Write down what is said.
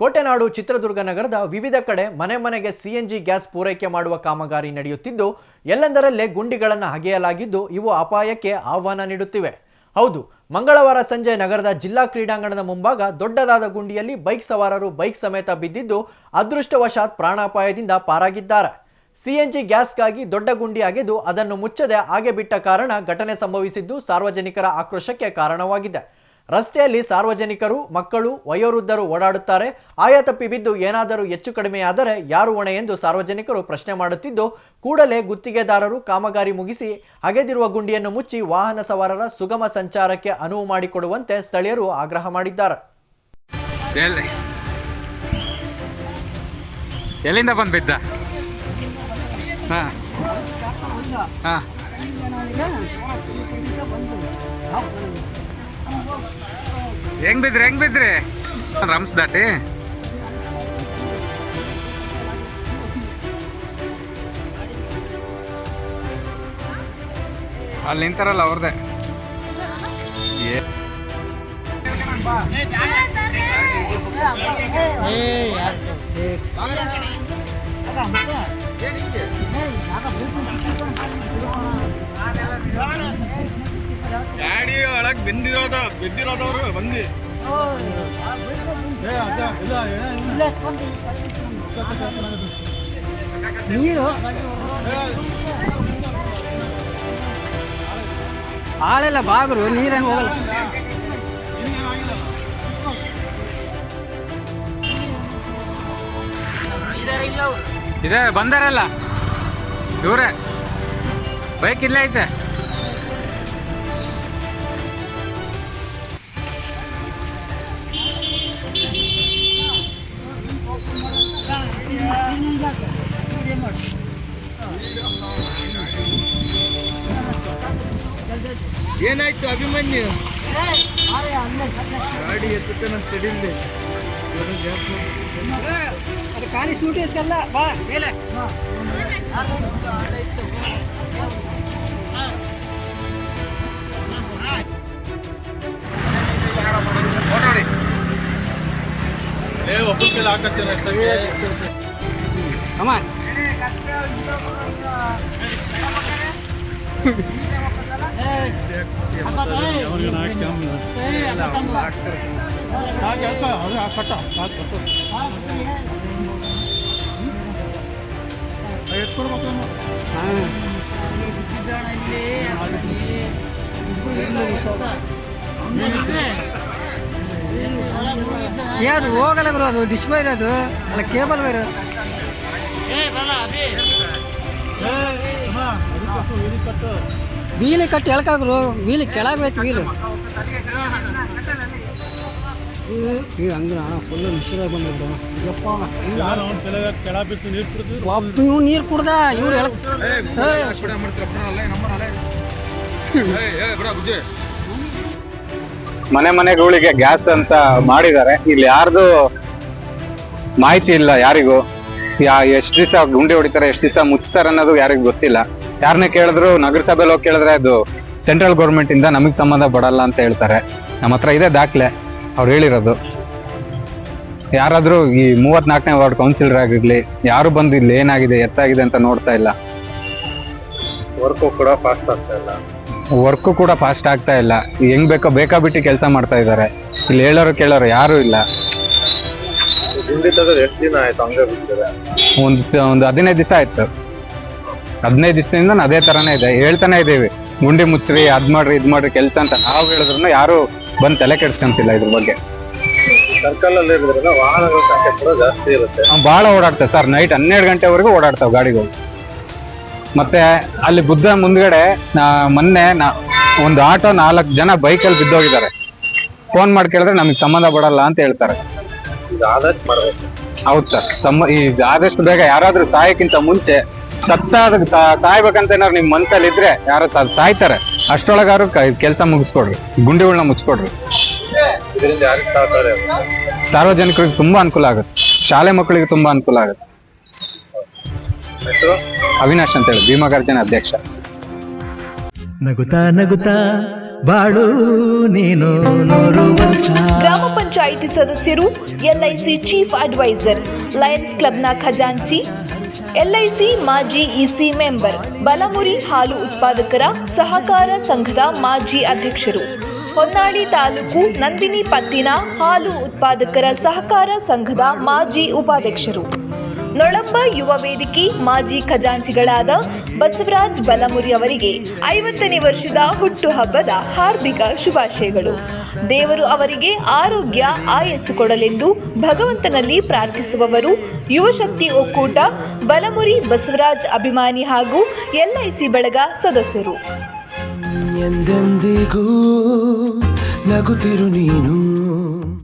ಕೋಟೆನಾಡು ಚಿತ್ರದುರ್ಗ ನಗರದ ವಿವಿಧ ಕಡೆ ಮನೆ ಮನೆಗೆ ಸಿಎನ್ಜಿ ಗ್ಯಾಸ್ ಪೂರೈಕೆ ಮಾಡುವ ಕಾಮಗಾರಿ ನಡೆಯುತ್ತಿದ್ದು, ಎಲ್ಲೆಂದರಲ್ಲೇ ಗುಂಡಿಗಳನ್ನು ಹಗೆಯಲಾಗಿದ್ದು ಇವು ಅಪಾಯಕ್ಕೆ ಆಹ್ವಾನ ನೀಡುತ್ತಿವೆ. ಹೌದು, ಮಂಗಳವಾರ ಸಂಜೆ ನಗರದ ಜಿಲ್ಲಾ ಕ್ರೀಡಾಂಗಣದ ಮುಂಭಾಗ ದೊಡ್ಡದಾದ ಗುಂಡಿಯಲ್ಲಿ ಬೈಕ್ ಸವಾರರು ಬೈಕ್ ಸಮೇತ ಬಿದ್ದಿದ್ದು, ಅದೃಷ್ಟವಶಾತ್ ಪ್ರಾಣಾಪಾಯದಿಂದ ಪಾರಾಗಿದ್ದಾರೆ. ಸಿಎನ್ಜಿ ಗ್ಯಾಸ್ಗಾಗಿ ದೊಡ್ಡ ಗುಂಡಿ ಅಗೆದು ಅದನ್ನು ಮುಚ್ಚದೆ ಹಾಗೆ ಬಿಟ್ಟ ಕಾರಣ ಘಟನೆ ಸಂಭವಿಸಿದ್ದು ಸಾರ್ವಜನಿಕರ ಆಕ್ರೋಶಕ್ಕೆ ಕಾರಣವಾಗಿದೆ. ರಸ್ತೆಯಲ್ಲಿ ಸಾರ್ವಜನಿಕರು, ಮಕ್ಕಳು, ವಯೋವೃದ್ಧರು ಓಡಾಡುತ್ತಾರೆ. ಆಯ ತಪ್ಪಿ ಬಿದ್ದು ಏನಾದರೂ ಹೆಚ್ಚು ಕಡಿಮೆಯಾದರೆ ಯಾರು ಹೊಣೆ ಎಂದು ಸಾರ್ವಜನಿಕರು ಪ್ರಶ್ನೆ ಮಾಡುತ್ತಿದ್ದು, ಕೂಡಲೇ ಗುತ್ತಿಗೆದಾರರು ಕಾಮಗಾರಿ ಮುಗಿಸಿ ಅಗೆದಿರುವ ಗುಂಡಿಯನ್ನು ಮುಚ್ಚಿ ವಾಹನ ಸವಾರರ ಸುಗಮ ಸಂಚಾರಕ್ಕೆ ಅನುವು ಮಾಡಿಕೊಡುವಂತೆ ಸ್ಥಳೀಯರು ಆಗ್ರಹ ಮಾಡಿದ್ದಾರೆ. ಹಾಂ. ಹೆಂಗ್ ಬಿದ್ರಿ ಹೆಂಗ್ ಬಿದ್ರಿ? ರಮ್ಸ್ ದಾಟಿ. ಅಲ್ಲಿ ನಿಂತಾರಲ್ಲ ಅವ್ರದ್ದೇ ಏ. ಗಾಡಿ ಒಳಗೆ ಬಂದಿರೋದ ಬಿದ್ದಿರೋದವ್ರು ಬಂದು ನೀರು? ಆಳೆಲ್ಲ ಬಾಗರು ನೀರೇನು ಹೋಗಲ್ಲ. ಇದೆ ಬಂದಾರಲ್ಲ. ಇವ್ರೆ ಬೈಕ್ ಇಲ್ಲೇ ಐತೆ. ಏನಾಯ್ತು ಅಭಿಮನ್ಯು? ಗಾಡಿ ಎತ್ತುತ್ತೆ ನಾನು ಸಿಡಿಲ್ದೆ ಅದು ಖಾಲಿ ಸೂಟೇಸ್ಗೆಲ್ಲ ಬಾ ಮೇಲೆ. ಒಬ್ಬರ ಹಾಕತ್ತೀನಿ ಕಮಾನ್ ಯಾವುದು ಹೋಗಲ್ಲ ಗುರು ಅದು ಡಿಶ್ ವೈರ್ ಅದು? ಅಲ್ಲ ಕೇಬಲ್ ವೈರ್ ವೀಲಿ ಕಟ್ಟಿ ಎಳ್ಕಾಗ್ರು ವೀಲಿ ಕೆಳಗೆ ಹೋಯ್ತು ವೀಲು. ಹಂಗ ಫುಲ್ ಬಂದಿದ್ರು ಒಬ್ಬ ಇವ್ ನೀರು ಕುಡ್ದ. ಇವ್ರು ಹೇಳ ಮನೆ ಮನೆಗಳಿಗೆ ಗ್ಯಾಸ್ ಅಂತ ಮಾಡಿದ್ದಾರೆ. ಇಲ್ಲಿ ಯಾರ್ದು ಮಾಹಿತಿ ಇಲ್ಲ ಯಾರಿಗೂ. ಯಾ ಎಷ್ಟ್ ದಿವಸ ಗುಂಡಿ ಹೊಡಿತಾರೆ ಎಷ್ಟ್ ದಿವಸ ಮುಚ್ತಾರೆ ಅನ್ನೋದು ಯಾರಿಗೂ ಗೊತ್ತಿಲ್ಲ. ಯಾರನ್ನೇ ಕೇಳಿದ್ರು ನಗರಸಭೆಲಿ ಹೋಗಿ ಕೇಳಿದ್ರೆ ಅದು ಸೆಂಟ್ರಲ್ ಗೌರ್ಮೆಂಟ್ ಇಂದ ನಮಗೆ ಸಂಬಂಧ ಪಡಲ್ಲ ಅಂತ ಹೇಳ್ತಾರೆ. ನಮ್ಮ ಹತ್ರ ಇದೆ ದಾಖಲೆ ಅವ್ರು ಹೇಳಿರೋದು. ಯಾರಾದ್ರೂ ಈ ಮೂವತ್ನಾಲ್ಕನೇ ವಾರ್ಡ್ ಕೌನ್ಸಿಲರ್ ಆಗಿರಲಿ ಯಾರು ಬಂದು ಇಲ್ಲಿ ಏನಾಗಿದೆ ಎತ್ತಾಗಿದೆ ಅಂತ ನೋಡ್ತಾ ಇಲ್ಲ. ವರ್ಕು ಕೂಡ ಫಾಸ್ಟ್ ಆಗ್ತಾ ಇಲ್ಲ. ವರ್ಕು ಕೂಡ ಫಾಸ್ಟ್ ಆಗ್ತಾ ಇಲ್ಲ. ಹೆಂಗ್ ಬೇಕೋ ಬೇಕಾಬಿಟ್ಟು ಕೆಲಸ ಮಾಡ್ತಾ ಇದ್ದಾರೆ ಇಲ್ಲಿ ಹೇಳೋರು ಕೇಳೋರು ಯಾರು ಇಲ್ಲ. ಎಷ್ಟು ದಿನ ಆಯ್ತು ಹಂಗೆ ಬಿಟ್ಟಿದ್ದಾರೆ ಒಂದ್ ಒಂದು ಹದಿನೈದು ದಿವಸ ಆಯ್ತು. ಹದಿನೈದು ದಿವಸದಿಂದ ಅದೇ ತರಾನೇ ಇದೆ. ಹೇಳ್ತಾನೆ ಇದ್ದೀವಿ. ಗುಂಡಿ ಮುಚ್ಚ್ರಿ ಅದ್ ಮಾಡ್ರಿ ಇದ್ ಮಾಡ್ರಿ ಕೆಲ್ಸ ಅಂತ ನಾವು ಹೇಳಿದ್ರು ಯಾರು ಬಂದ್ ತಲೆ ಕೆಡ್ಸ್ಕೊಂತಿಲ್ಲ ಇದ್ರ ಬಗ್ಗೆ. ಸರ್ಕಲ್ ಅಲ್ಲಿ ಇರೋದ್ರಿಂದ ವಾಹನಗಳ ಸಂಖ್ಯೆ ಕೂಡ ಜಾಸ್ತಿ ಇರುತ್ತೆ. ಅವ್ನ್ ಬಾಳ ಓಡಾಡ್ತಾವೆ ಸರ್. ನೈಟ್ ಹನ್ನೆರಡು ಗಂಟೆವರೆಗೂ ಓಡಾಡ್ತಾವೆ ಗಾಡಿಗಳು. ಮತ್ತೆ ಅಲ್ಲಿ ಬುದ್ಧ ಮುಂದ್ಗಡೆ ನಾ ಮೊನ್ನೆ ನಾ ಒಂದು ಆಟೋ ನಾಲ್ಕು ಜನ ಬೈಕಲ್ಲಿ ಬಿದ್ದೋಗಿದ್ದಾರೆ. ಫೋನ್ ಮಾಡಿ ಕೇಳಿದ್ರೆ ನಮಗೆ ಸಂಬಂಧ ಪಡಲ್ಲ ಅಂತ ಹೇಳ್ತಾರೆ. ಇದು ಆದಷ್ಟು ಮಾಡ್ಬೇಕು. ಹೌದು ಸರ್. ಈ ಆದಷ್ಟು ಬೇಗ ಯಾರಾದ್ರೂ ಸಾಯಕ್ಕಿಂತ ಮುಂಚೆ ಸತ್ತಾದ ಸಾಯ್ಬೇಕಂತ ಏನಾರು ನಿಮ್ ಮನ್ಸಲ್ಲಿ ಇದ್ರೆ ಯಾರು ಸಾಯ್ತಾರೆ. ಅಷ್ಟೊಳಗಾರು ಕೆಲಸ ಮುಗಿಸ್ಕೊಡ್ರಿ. ಗುಂಡಿಗಳನ್ನ ಮುಚ್ಕೊಡ್ರಿ? ಸಾರ್ವಜನಿಕರಿಗೆ ತುಂಬಾ ಅನುಕೂಲ ಆಗುತ್ತೆ. ಶಾಲೆ ಮಕ್ಕಳಿಗೆ ತುಂಬಾ ಅನುಕೂಲ ಆಗುತ್ತೆ. ಅವಿನಾಶ್ ಅಂತ ಹೇಳಿ ಭೀಮಗರ್ಜನ ಅಧ್ಯಕ್ಷ. ನಗುತಾ ನಗುತಾ ಬಾಳು ನೀನು ನೂರು ವರ್ಷ. ಗ್ರಾಮ ಪಂಚಾಯಿತಿ ಸದಸ್ಯರು ಎಲ್ಐಸಿ ಚೀಫ್ ಅಡ್ವೈಸರ್ ಲಯನ್ಸ್ ಕ್ಲಬ್ನ ಖಜಾಂಚಿ ಎಲ್ಐಸಿ ಮಾಜಿ ಇಸಿ ಮೆಂಬರ್ ಬಲಮುರಿ ಹಾಲು ಉತ್ಪಾದಕರ ಸಹಕಾರ ಸಂಘದ ಮಾಜಿ ಅಧ್ಯಕ್ಷರು. ಹೊನ್ನಾಳಿ ತಾಲೂಕು ನಂದಿನಿ ಪತ್ತಿನ ಹಾಲು ಉತ್ಪಾದಕರ ಸಹಕಾರ ಸಂಘದ ಮಾಜಿ ಉಪಾಧ್ಯಕ್ಷರು. ನೊಳಂಬ ಯುವ ವೇದಿಕೆ ಮಾಜಿ ಖಜಾಂಚಿಗಳಾದ ಬಸವರಾಜ್ ಬಲಮುರಿ ಅವರಿಗೆ ಐವತ್ತನೇ ವರ್ಷದ ಹುಟ್ಟುಹಬ್ಬದ ಹಾರ್ದಿಕ ಶುಭಾಶಯಗಳು. ದೇವರು ಅವರಿಗೆ ಆರೋಗ್ಯ, ಆಯಸ್ಸು ಕೊಡಲೆಂದು ಭಗವಂತನಲ್ಲಿ ಪ್ರಾರ್ಥಿಸುವವರು ಯುವಶಕ್ತಿ ಒಕ್ಕೂಟ ಬಲಮುರಿ ಬಸವರಾಜ್ ಅಭಿಮಾನಿ ಹಾಗೂ ಎಲ್ಐಸಿ ಬಳಗ ಸದಸ್ಯರು. ಎಂದೆಂದಿಗೂ ನಗುತ್ತಿರು ನೀನು.